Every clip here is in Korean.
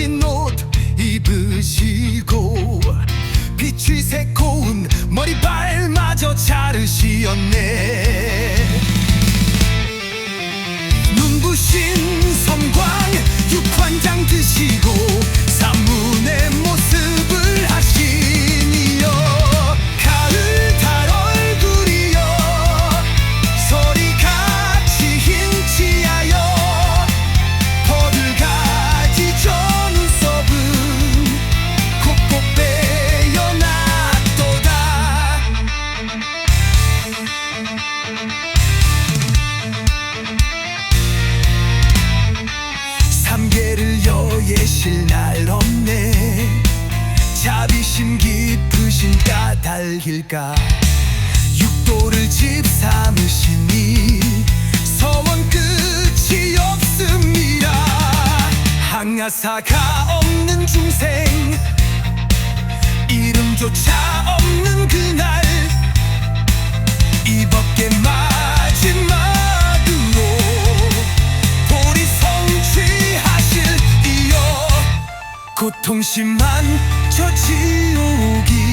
멋진 옷 입으시고 빛이 새고운 머리발마저 자르시었네. 까닭일까? 육도를 집 삼으시니 서원 끝이 없습니다. 항아사가 없는 중생 이름조차 없는 그날 이밖에 마지막으로 보리 성취하실 이여 고통 심한 저 지옥이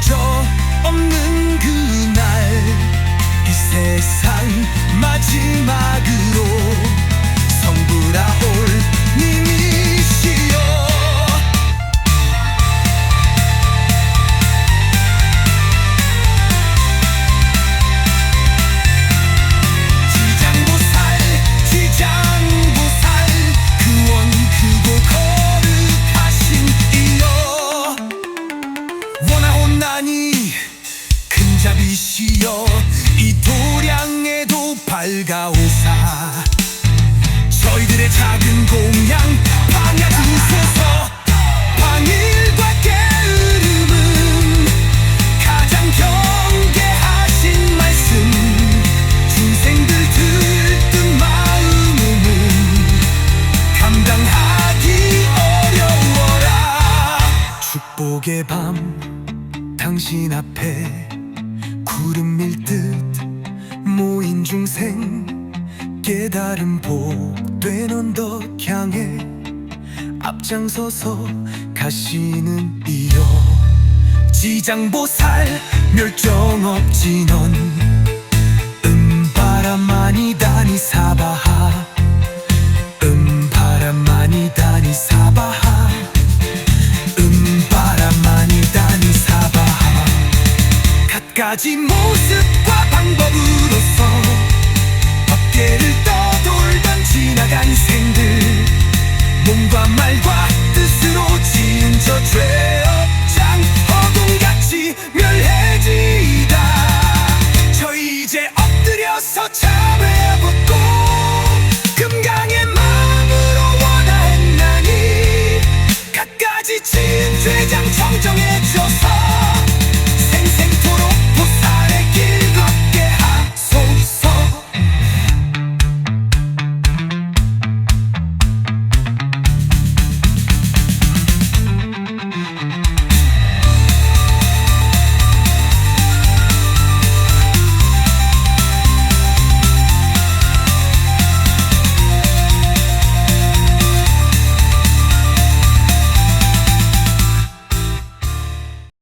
마저 없는 그날 이 세상 마지막으로 원하옵나니 큰 자비시여 이 도량에도 밝아오사. 저희들의 작은 공양 방야 주소서. 방일과 게으름은 가장 경계하신 말씀. 중생들 들뜬 마음은 감당하기 어려워라. 축복의 밤 당신 앞에 구름 밀듯 모인 중생 깨달음 복된 언덕 향해 앞장서서 가시는 이여. 지장보살 멸정 없지 넌 음바람만이다니 사바하 가지 모습과 방법으로서 법계를 떠돌던 지나간 생들